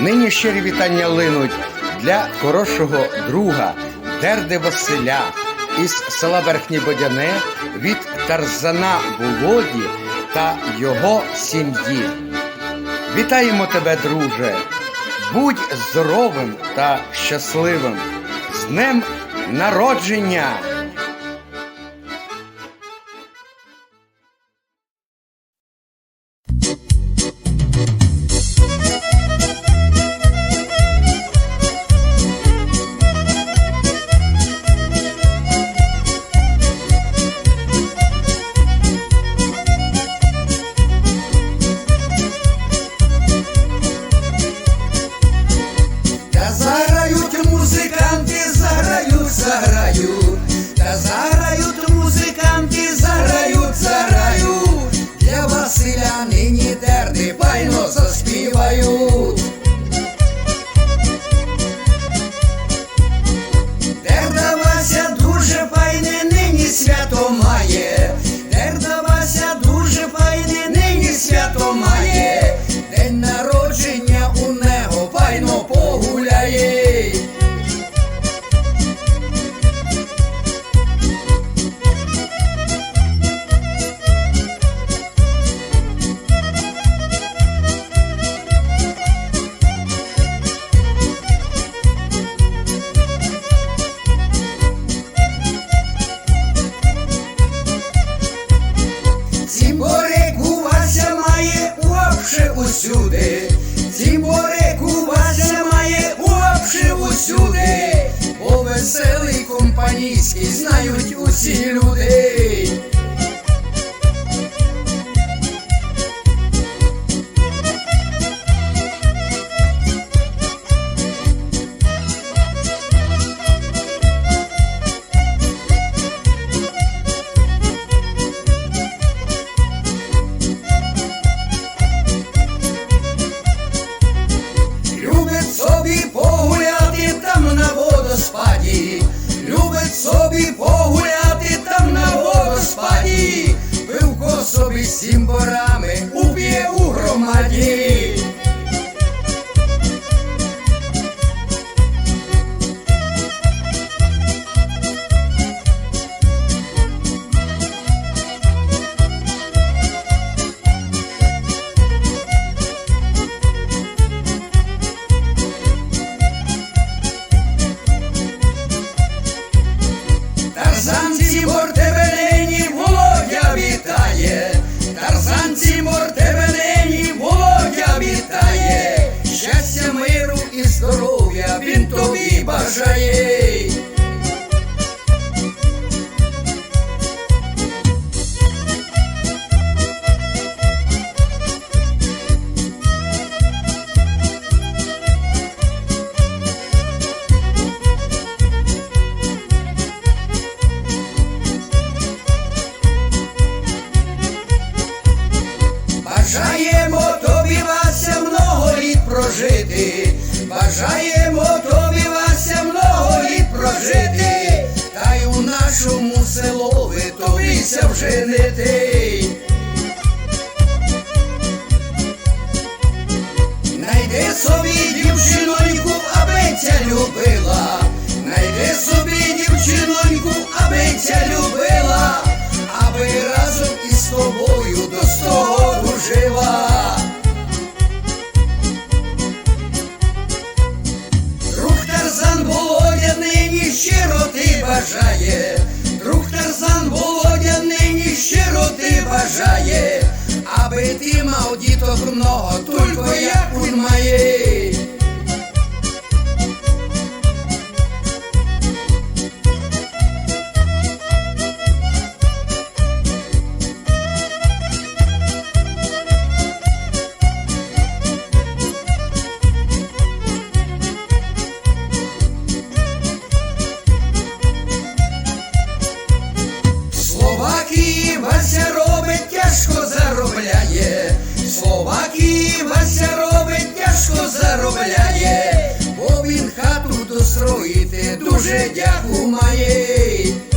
Нині щирі вітання линуть для хорошого друга Дерди Василя із села Верхнє Бодяне від Тарзана Володі та його сім'ї. Вітаємо тебе, друже! Будь здоровим та щасливим! З днем народження! Заграють, та веселий компанійський знають усі люди. Любить собі погуляти там на водоспаді, любить собі погуляти там на водоспаді, пивко собі сім борами уп'є у громаді. Бажаємо тобі, Вася, много літ прожити. Та й у нашому селові тобіся вженити. Найди собі дівчиноньку, аби ця любила. Найди собі дівчиноньку, аби ця любила, аби разом із тобою аби ти мав діток много, тільки як він має. Дуже дяку має.